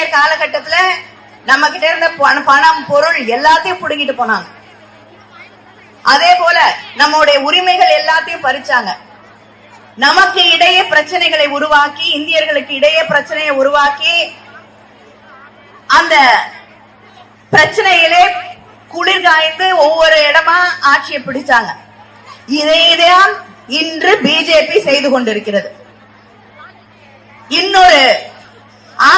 ஆங்கிலேயர் காலகட்டத்துல நம்ம கிட்ட இருந்த பணம் பொருள் எல்லாத்தையும் புடுங்கிட்டு போனாங்க. அதே போல நம்முடைய உரிமைகள் எல்லாத்தையும் பறிச்சாங்க. நமக்கு இடையே பிரச்சனைகளை உருவாக்கி இந்தியர்களுக்கு இடையே பிரச்சனையை உருவாக்கி அந்த பிரச்சனையிலே குளிர் காய்ந்து ஒவ்வொரு இடமா ஆட்சியை பிடிச்சாங்க. இதைதான் இன்று பிஜேபி செய்து கொண்டிருக்கிறது. இன்னொரு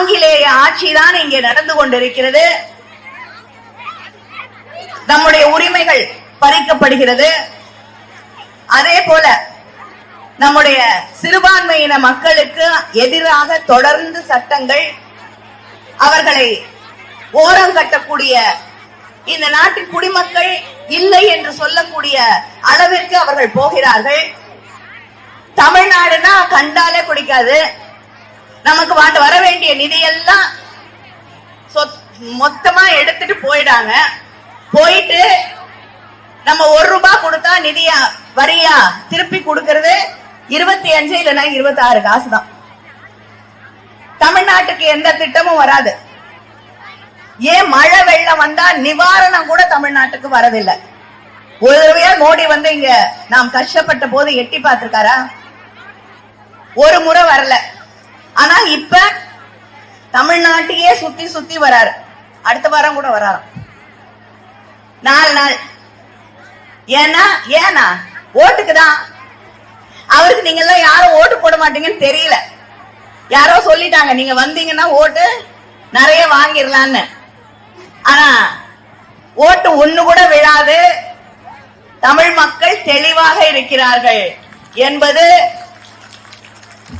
ஆங்கிலேய ஆட்சிதான் இங்கே நடந்து கொண்டிருக்கிறது. நம்முடைய உரிமைகள் பறிக்கப்படுகிறது. அதே போல நம்முடைய சிறுபான்மையின மக்களுக்கு எதிராக தொடர்ந்து சட்டங்கள் அவர்களை ஓரம் கட்டக்கூடிய இந்த நாட்டின் குடிமக்கள் இல்லை என்று சொல்லக்கூடிய அளவிற்கு அவர்கள் போகிறார்கள். தமிழ்நாடுனா கண்டாலே பிடிக்காது நமக்கு வாட்டு வர வேண்டிய நிதியெல்லாம் சொத்- மொத்தமா எடுத்துட்டு போயிடாங்க. போயிட்டு நம்ம ஒரு ரூபாய் கொடுத்தா நிதியா வரியா திருப்பி கொடுக்கறது இருபத்தி அஞ்சு இல்லைன்னா இருபத்தி ஆறு காசு தான் தமிழ்நாட்டுக்கு எந்த திட்டமும் வராது. ஏன் மழை வெள்ளம் வந்தா நிவாரணம் கூட தமிழ்நாட்டுக்கு வரதில்லை. ஒரு தடவையா மோடி வந்து இங்க நாம் கஷ்டப்பட்ட போது எட்டி பார்த்திருக்காரா? ஒரு முறை வரல. ஆனா இப்ப தமிழ்நாட்டையே சுத்தி சுத்தி வராரு. அடுத்த வாரம் கூட வராராம். நாலு நாள். ஏன்னா ஏனா ஓட்டுக்கு தான். அவருக்கு நீங்க எல்லாம் யாரும் ஓட்டு போட மாட்டீங்கன்னு தெரியல. யாரோ சொல்லிட்டாங்க நீங்க வந்தீங்கன்னா ஓட்டு நிறைய வாங்கிடலான்னு. ஆனா ஓட்டு ஒண்ணு கூட விழாது. தமிழ் மக்கள் தெளிவாக இருக்கிறார்கள் என்பது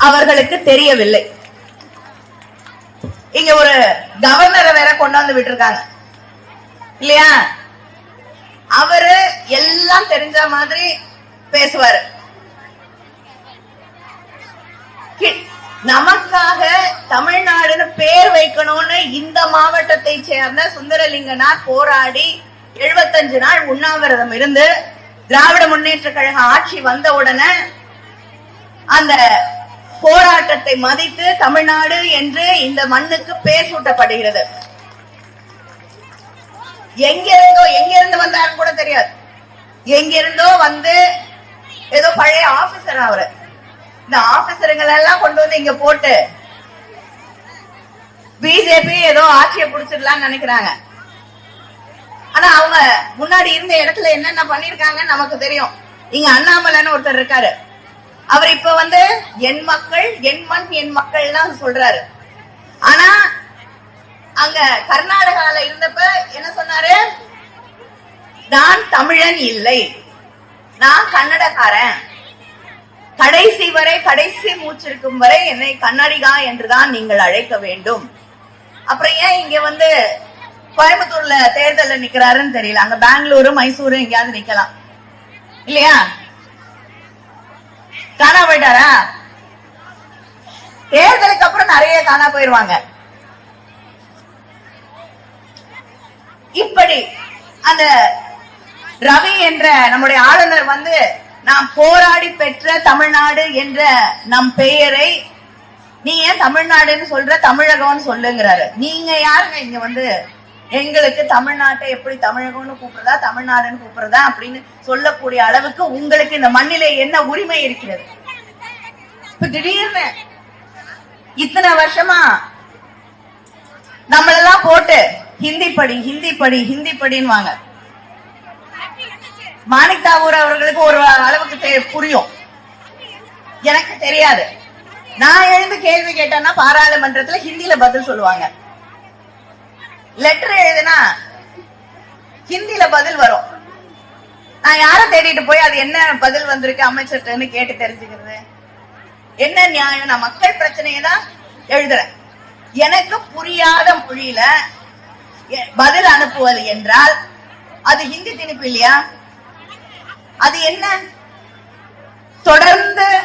அவர்களுக்கு தெரியவில்லை. இங்க ஒரு கவர்னரை வேற கொண்டாந்து விட்டுருக்காங்க. இல்லையா? அவரு எல்லாம் தெரிஞ்ச மாதிரி பேசுவாரு. நமக்காக தமிழ்நாடுன்னு பேர் வைக்கணும்னு இந்த மாவட்டத்தை சேர்ந்த சுந்தரலிங்கனார் போராடி 75 நாள் உண்ணாவிரதம் இருந்து திராவிட முன்னேற்ற கழக ஆட்சி வந்த உடனே அந்த போராட்டத்தை மதித்து தமிழ்நாடு என்று இந்த மண்ணுக்கு பேர் சூட்டப்படுகிறது. எங்கிருந்தோ இருந்தோ எங்க இருந்து வந்தாருன்னு கூட தெரியாது. எங்கிருந்தோ வந்து ஏதோ பழைய ஆபீசர் அவரு. இந்த ஆபீசருங்களை எல்லாம் கொண்டு வந்து இங்க போட்டு பிஜேபி ஏதோ ஆட்சியை பிடிச்சிடலாம்னு நினைக்கிறாங்க. ஆனா அவங்க முன்னாடி இருந்த இடத்துல என்னென்ன பண்ணிருக்காங்கன்னு நமக்கு தெரியும். இங்க அண்ணாமலைன்னு ஒருத்தர் இருக்காரு. அவர் இப்ப வந்து என் மக்கள் என் மண் என் மக்கள் தான் சொல்றாரு. ஆனா அங்க கர்நாடகால இருந்தப்ப என்ன சொன்னாரு? நான் தமிழன் இல்லை. நான் கன்னடக்காரன். கடைசி வரை கடைசி மூச்சிருக்கும் வரை என்னை கன்னடிகா என்றுதான் நீங்கள் அழைக்க வேண்டும். அப்புறம் ஏன் இங்க வந்து கோயம்புத்தூர்ல தேர்தல்ல நிக்கிறாருன்னு தெரியல. அங்க பெங்களூரு மைசூரு எங்கேயாவது நிக்கலாம். இல்லையா? காணா போயிட்டாரா? தேர்தலுக்கு அப்புறம் நிறைய காணா போயிருவாங்க. இப்படி அந்த ரவி என்ற நம்முடைய ஆளுநர் வந்து நாம் போராடி பெற்ற தமிழ்நாடு என்ற நம் பெயரை நீ ஏன் தமிழ்நாடுன்னு சொல்ற? தமிழகம்னு சொல்லுங்கிறாரு. நீங்க யாருங்க இங்க வந்து எங்களுக்கு தமிழ்நாட்டை எப்படி தமிழகம்னு கூப்பிடுறதா தமிழ்நாடுன்னு கூப்பிடுறதா அப்படின்னு சொல்லக்கூடிய அளவுக்கு உங்களுக்கு இந்த மண்ணிலே என்ன உரிமை இருக்கிறது? இப்ப திடீர்னு இத்தனை வருஷமா நம்மளெல்லாம் போட்டு ஹிந்தி படி ஹிந்தி படி ஹிந்தி படின்னுவாங்க. மாணிக் தாகூர் அவர்களுக்கு ஒரு அளவுக்கு புரியும். எனக்கு தெரியாது. நான் எழுந்து கேள்வி கேட்டேன்னா பாராளுமன்றத்துல ஹிந்தில பதில் சொல்லுவாங்க. லெட்டர் எழுதுனா ஹிந்தில பதில் வரும். நான் யாரை தேடிட்டு போய் அது என்ன பதில் வந்திருக்கு அமைச்சர்கிட்டன்னு கேட்டு தெரிஞ்சுக்கிறது? என்ன நியாயம்? நான் மக்கள் பிரச்சனையை தான் எழுதுறேன். எனக்கு புரியாத மொழியில எ- பதில் அனுப்புவது என்றால் அது ஹிந்தி திணிப்பு இல்லையா? அது என்ன? தொடர்ந்து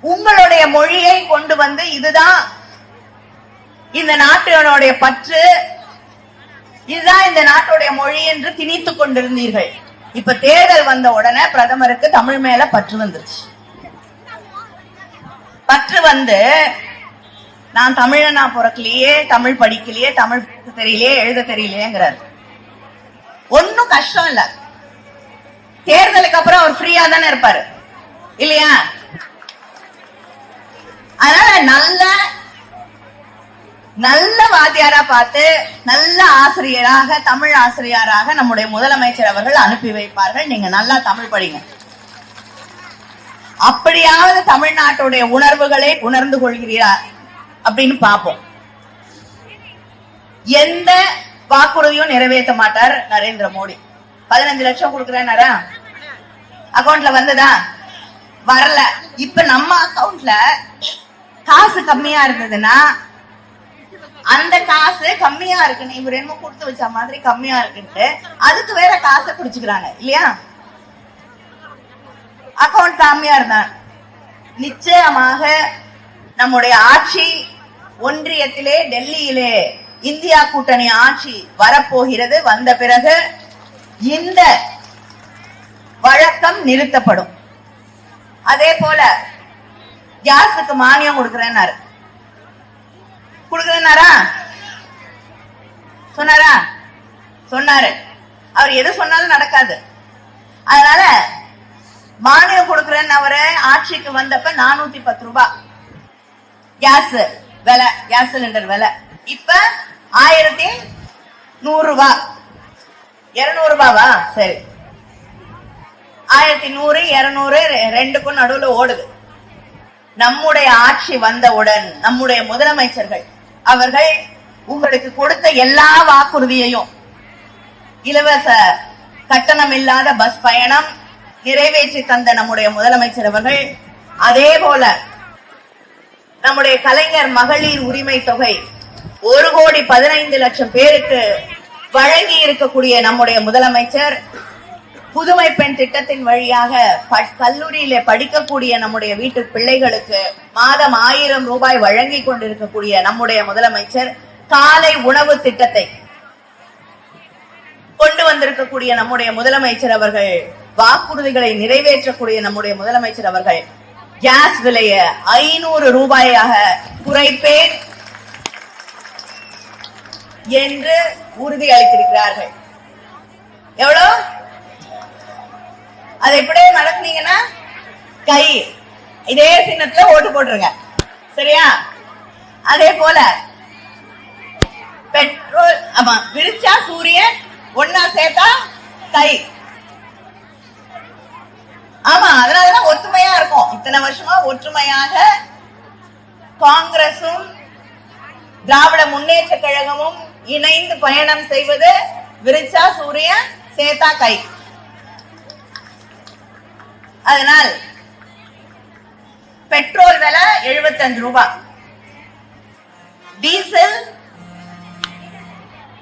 உங்களுடைய மொழியை கொண்டு வந்து இதுதான் இந்த நாட்டினுடைய பற்று இதுதான் இந்த நாட்டுடைய மொழி என்று திணித்துக் கொண்டிருந்தீர்கள். இப்ப தேர்தல் வந்த உடனே பிரதமருக்கு தமிழ் மேல பற்று வந்துருச்சு. பற்று வந்து நான் தமிழனா பிறக்கலையே தமிழ் படிக்கலையே தமிழ் தெரியலையே எழுத தெரியலையேங்கிறாரு. ஒன்னும் கஷ்டம் இல்ல. தேர்தலுக்கு அப்புறம் அவர் ஃப்ரீயா தானே இருப்பாரு. இல்லையா? அதனால நல்ல நல்ல வாத்தியாரா பார்த்து நல்ல ஆசிரியராக தமிழ் ஆசிரியராக நம்முடைய முதலமைச்சர் அவர்கள் அனுப்பி வைப்பார்கள். நீங்க நல்லா தமிழ் படிங்க. அப்படியாவது தமிழ்நாட்டுடைய உணர்வுகளை உணர்ந்து கொள்கிறீரா அப்படின்னு பார்ப்போம். எந்த வாக்குறுதியும் நிறைவேற்ற மாட்டார் நரேந்திர மோடி. பதினஞ்சு லட்சம் கொடுக்குறேன்னாரா அக்கௌண்ட்ல வந்ததா? வரல. இப்ப நம்ம அக்கௌண்ட்ல காசு கம்மியா இருந்ததுன்னா அந்த காசு கம்மியா இருக்குன்னு இவர் என்னமோ கொடுத்து வச்ச மாதிரி கம்மியா இருக்குன்ட்டு அதுக்கு வேற காசை குடிச்சுக்கிறாங்க இல்லையா? அக்கௌண்ட் கம்மியா இருந்தான் நிச்சயமாக நம்முடைய ஆட்சி ஒன்றியத்திலே டெல்லியிலே இந்தியா கூட்டணி ஆட்சி வரப்போகிறது. வந்த பிறகு இந்த வழக்கம் நிறுத்தப்படும். அதே போல கேஸுக்கு மானியம் கொடுக்கிறேன்னாரு. கொடுக்கிறேன்னாரா சொன்னாரா? சொன்னாரு. அவர் எது சொன்னாலும் நடக்காது. அதனால மானியம் கொடுக்குறேன்னு அவரு ஆட்சிக்கு வந்தப்ப நானூத்தி பத்து ரூபாய் கேஸ் விலை கேஸ் சிலிண்டர் விலை. இப்ப ஆயிரத்தி நூறு ரூபா. இருநூறு ரூபாவா? சரி. ஆயிரத்தி நூறு இருநூறு ரெண்டுக்கும் நடுவுல ஓடுது. நம்முடைய ஆட்சி வந்தவுடன் நம்முடைய முதலமைச்சர்கள் அவர்கள் உங்களுக்கு கொடுத்த எல்லா வாக்குறுதியையும் இலவச கட்டணம் இல்லாத பஸ் பயணம் நிறைவேற்றி தந்த நம்முடைய முதலமைச்சர் அவர்கள் அதே போல நம்முடைய கலைஞர் மகளிர் உரிமை தொகை ஒரு கோடி பதினைந்து லட்சம் பேருக்கு வழங்கி இருக்கக்கூடிய நம்முடைய முதலமைச்சர் புதுமை பெண் திட்டத்தின் வழியாக கல்லூரியில படிக்கக்கூடிய நம்முடைய வீட்டு பிள்ளைகளுக்கு மாதம் ஆயிரம் ரூபாய் வழங்கி கொண்டிருக்கக்கூடிய நம்முடைய முதலமைச்சர் காலை உணவு திட்டத்தை கொண்டு வந்திருக்கக்கூடிய நம்முடைய முதலமைச்சர் அவர்கள் வாக்குறுதிகளை நிறைவேற்றக்கூடிய நம்முடைய முதலமைச்சர் அவர்கள் கேஸ் விலைய ஐநூறு ரூபாயாக குறைப்பேன் என்று உறுதி அளித்திருக்கிறார்கள் எவ்வளவு அதை இப்படியே நடக்குனீங்கன்னா கை. இதே சின்னத்துல ஓட்டு போட்டுருங்க. சரியா? அதே போல பெட்ரோல் ஆமா விரிச்சா சூரியன் ஒன்னா சேர்த்தா கை. ஆமா அதனாலதான் ஒற்றுமையா இருக்கும். இத்தனை வருஷமா ஒற்றுமையாக காங்கிரசும் திராவிட முன்னேற்ற கழகமும் இணைந்து பயணம் செய்வது விரிச்சா சூரியன் சேத்தா கை. அதனால் பெட்ரோல் விலை 75 ரூபாய் டீசல்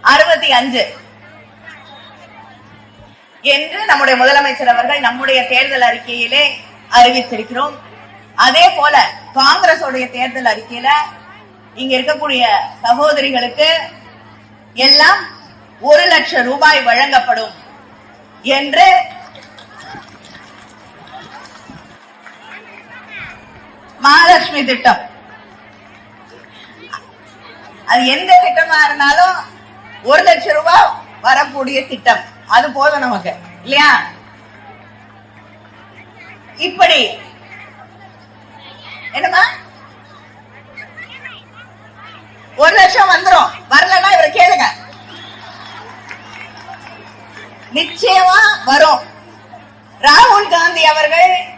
அறுபத்தி அஞ்சு. என்று நம்முடைய முதலமைச்சர் அவர்கள் நம்முடைய தேர்தல் அறிக்கையிலே அறிவித்திருக்கிறோம். அதே போல காங்கிரஸோடைய தேர்தல் அறிக்கையில இங்க இருக்கக்கூடிய சகோதரிகளுக்கு எல்லாம் ஒரு லட்சம் ரூபாய் வழங்கப்படும் என்று மகாலட்சுமி திட்டம். அது எந்த திட்டமா இருந்தாலும் ஒரு லட்சம் ரூபாய் வரக்கூடிய திட்டம். அது போதும் நமக்கு. இல்லையா? இப்படி. என்னமா ஒரு லட்சம் வந்துரும். வரலன்னா இவரை கேளுங்க. நிச்சயமா வரும். ராகுல் காந்தி அவர்கள்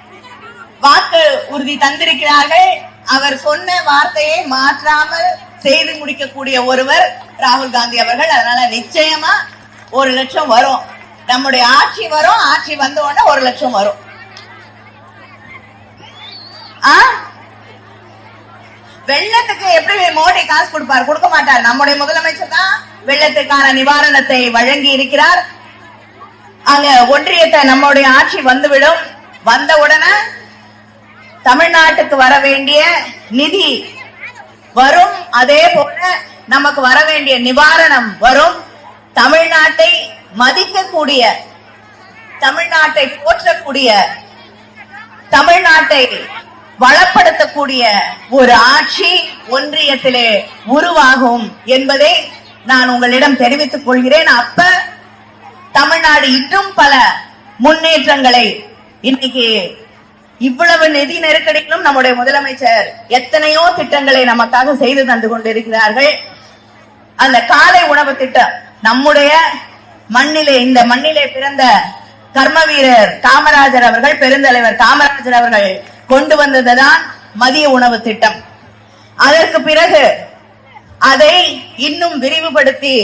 வாக்கு உறுதி தந்திருக்கிறார்கள். அவர் சொன்ன வார்த்தையை மாற்றாமல் செய்து முடிக்கக்கூடிய ஒருவர் ராகுல் காந்தி அவர்கள். அதனால நிச்சயமா ஒரு லட்சம் வரும். நம்முடைய ஆட்சி வரும். ஆட்சி வந்த உடனே ஒரு லட்சம் வரும். வெள்ளத்துக்கு எப்படி மோடி காசு கொடுப்பார்? கொடுக்க மாட்டார். நம்முடைய முதலமைச்சர் தான் வெள்ளத்துக்கான நிவாரணத்தை வழங்கி இருக்கிறார். அங்க ஒன்றியத்தை நம்முடைய ஆட்சி வந்துவிடும். வந்த உடனே தமிழ்நாட்டுக்கு வர வேண்டிய நிதி வரும். அதே போல நமக்கு வர வேண்டிய நிவாரணம் வரும். தமிழ்நாட்டை மதிக்கக்கூடிய தமிழ்நாட்டை போற்றக்கூடிய தமிழ்நாட்டை வளப்படுத்தக்கூடிய ஒரு ஆட்சி ஒன்றியத்திலே உருவாகும் என்பதை நான் உங்களிடம் தெரிவித்துக் கொள்கிறேன். அப்ப தமிழ்நாடு இன்னும் பல முன்னேற்றங்களை இன்னைக்கு இவ்வளவு நிதி நெருக்கடிகளும் நம்முடைய முதலமைச்சர் எத்தனையோ திட்டங்களை நமக்காக செய்து தந்து கொண்டிருக்கிறார்கள். அந்த காலை உணவு திட்டம் நம்முடைய மண்ணிலே இந்த மண்ணிலே பிறந்த கர்ம வீரர் காமராஜர் அவர்கள் பெருந்தலைவர் காமராஜர் அவர்கள் கொண்டு வந்ததுதான் மதிய உணவு திட்டம். அதற்கு பிறகு அதை இன்னும் விரிவுபடுத்தி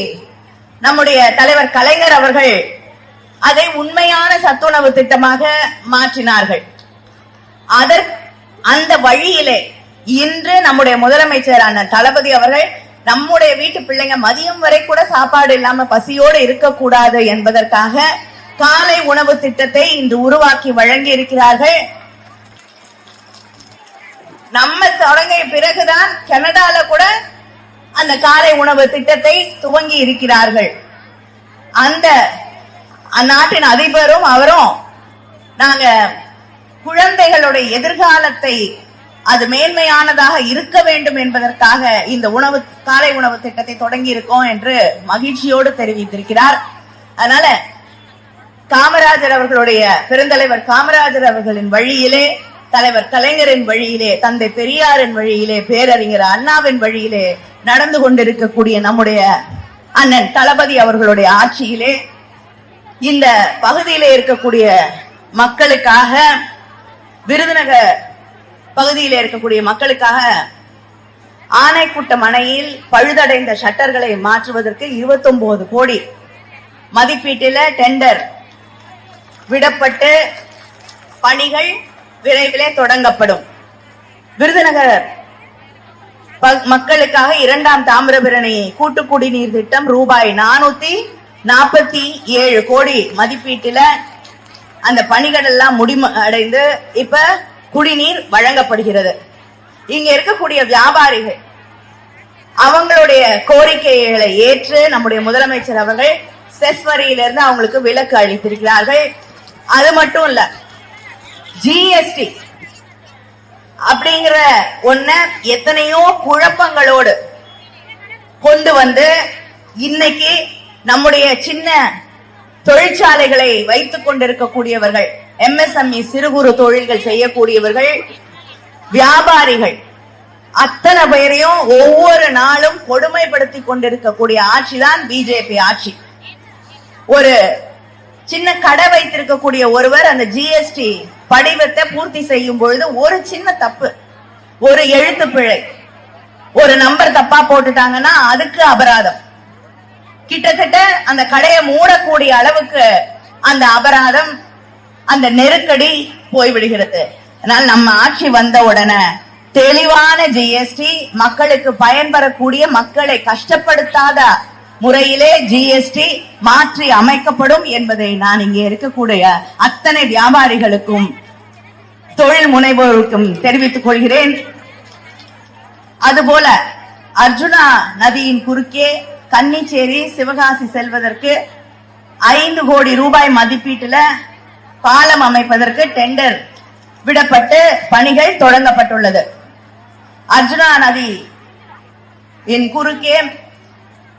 நம்முடைய தலைவர் கலைஞர் அவர்கள் அதை உண்மையான சத்துணவு திட்டமாக மாற்றினார்கள். அதற் அந்த வழியிலே இன்று நம்முடைய முதலமைச்சர் அண்ணன் தளபதி அவர்கள் நம்முடைய வீட்டு பிள்ளைங்க மதியம் வரை கூட சாப்பாடு இல்லாம பசியோடு இருக்கக்கூடாது என்பதற்காக காலை உணவு திட்டத்தை இன்று உருவாக்கி வழங்கி இருக்கிறார்கள் நம்ம தொடங்கிய பிறகுதான் கனடால கூட அந்த காலை உணவு திட்டத்தை துவங்கி இருக்கிறார்கள். அந்த அந்நாட்டின் அதிபரும் அவரும் நாங்க குழந்தைகளுடைய எதிர்காலத்தை அது மேன்மையானதாக இருக்க வேண்டும் என்பதற்காக இந்த உணவு காலை உணவு திட்டத்தை தொடங்கி இருக்கோம் என்று மகிழ்ச்சியோடு தெரிவித்திருக்கிறார். அதனால காமராஜர் அவர்களுடைய பெருந்தலைவர் காமராஜர் அவர்களின் வழியிலே தலைவர் கலைஞரின் வழியிலே தந்தை பெரியாரின் வழியிலே பேரறிஞர் அண்ணாவின் வழியிலே நடந்து கொண்டிருக்கக்கூடிய நம்முடைய அண்ணன் தளபதி அவர்களுடைய ஆட்சியிலே இந்த பகுதியிலே இருக்கக்கூடிய மக்களுக்காக விருதுநகர் பகுதியில் இருக்கக்கூடிய மக்களுக்காக ஆனைக்குட்டம் அணையில் பழுதடைந்த ஷட்டர்களை மாற்றுவதற்கு 29 கோடி மதிப்பீட்டில் டெண்டர் விடப்பட்டு பணிகள் விரைவிலே தொடங்கப்படும். விருதுநகர் மக்களுக்காக இரண்டாம் தாமிரபரணி கூட்டு குடிநீர் திட்டம் ரூபாய் நானூத்தி நாற்பத்தி ஏழு கோடி மதிப்பீட்டில அந்த பணிகளெல்லாம் முடிம அடைந்து இப்ப குடிநீர் வழங்கப்படுகிறது. இங்க இருக்கக்கூடிய வியாபாரிகள் அவங்களுடைய கோரிக்கைகளை ஏற்று நம்முடைய முதலமைச்சர் அவர்கள் செஸ் வரியிலிருந்து அவங்களுக்கு விலக்கு அளித்திருக்கிறார்கள். அது மட்டும் இல்ல ஜிஎஸ்டி அப்படிங்கிற ஒன்ன எத்தனையோ குழப்பங்களோடு கொண்டு வந்து இன்னைக்கு நம்முடைய சின்ன தொழிற்சாலைகளை வைத்துக் கொண்டிருக்கக்கூடியவர்கள் எம்எஸ்எம்இ சிறு குறு தொழில்கள் செய்யக்கூடியவர்கள் வியாபாரிகள் அத்தனை பேரையும் ஒவ்வொரு நாளும் கொடுமைப்படுத்தி கொண்டிருக்கக்கூடிய ஆட்சி தான் பிஜேபி ஆட்சி. ஒரு சின்ன கடை வைத்திருக்கக்கூடிய ஒருவர் அந்த ஜிஎஸ்டி படிவத்தை பூர்த்தி செய்யும் பொழுது ஒரு சின்ன தப்பு ஒரு எழுத்து பிழை ஒரு நம்பர் தப்பா போட்டுட்டாங்கன்னா அதுக்கு அபராதம். கிட்டத்தட்ட அந்த கடையை மூடக்கூடிய அளவுக்கு அந்த அபராதம் அந்த நெருக்கடி போய்விடுகிறது. அதனால் நம்ம ஆட்சி வந்த உடனே தெளிவான ஜிஎஸ்டி மக்களுக்கு பயன்பெறக்கூடிய மக்களை கஷ்டப்படுத்தாத முறையிலே ஜிஎஸ்டி மாற்றி அமைக்கப்படும் என்பதை நான் இங்கே இருக்கக்கூடிய அத்தனை வியாபாரிகளுக்கும் தொழில் முனைவோருக்கும் தெரிவித்துக் கொள்கிறேன். அதுபோல அர்ஜுனா நதியின் குறுக்கே கன்னிச்சேரி சிவகாசி செல்வதற்கு ஐந்து கோடி ரூபாய் மதிப்பீட்டுல பாலம் அமைப்பதற்கு டெண்டர் விடப்பட்டு பணிகள் தொடங்கப்பட்டுள்ளது. அர்ஜுனா நதி என் குறுக்கே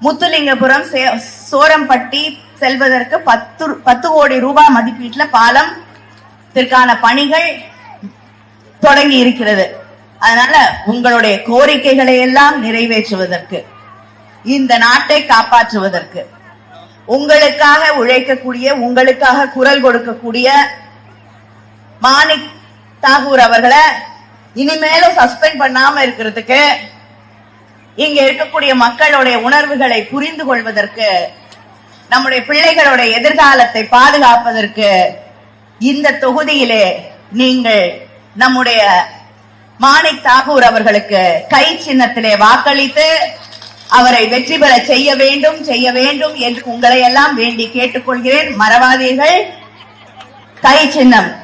முத்துலிங்கபுரம் சே- சோரம்பட்டி செல்வதற்கு பத்து பத்து கோடி ரூபாய் மதிப்பீட்டுல பாலம் இதற்கான பணிகள் தொடங்கி இருக்கிறது. அதனால உங்களுடைய கோரிக்கைகளை எல்லாம் நிறைவேற்றுவதற்கு இந்த நாட்டை காப்பாற்றுவதற்கு. உங்களுக்காக உழைக்கக்கூடிய உங்களுக்காக குரல் கொடுக்கக்கூடிய மாணிக் தாகூர் அவர்களை இனிமேலும் சஸ்பெண்ட் பண்ணாம இருக்கிறதுக்கு இங்க இருக்கக்கூடிய மக்களுடைய உணர்வுகளை புரிந்து கொள்வதற்கு நம்முடைய பிள்ளைகளுடைய எதிர்காலத்தை பாதுகாப்பதற்கு இந்த தொகுதியிலே நீங்கள் நம்முடைய மாணிக் தாகூர் அவர்களுக்கு கை சின்னத்திலே வாக்களித்து அவரை வெற்றி பெற செய்ய வேண்டும் செய்ய வேண்டும் என்று உங்களை எல்லாம் வேண்டி கேட்டுக்கொள்கிறேன். மறவாதீர்கள். கை சின்னம்.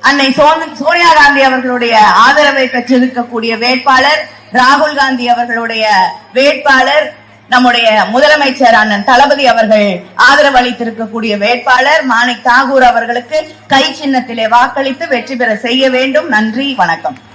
அன்னை சோனி- சோனியா காந்தி அவர்களுடைய ஆதரவை பெற்றிருக்கக்கூடிய வேட்பாளர் ராகுல் காந்தி அவர்களுடைய வேட்பாளர் நம்முடைய முதலமைச்சர் அண்ணன் தளபதி அவர்கள் ஆதரவு அளித்திருக்கக்கூடிய வேட்பாளர் மாணிக் தாகூர் அவர்களுக்கு கை சின்னத்திலே வாக்களித்து வெற்றி பெற செய்ய வேண்டும். நன்றி வணக்கம்.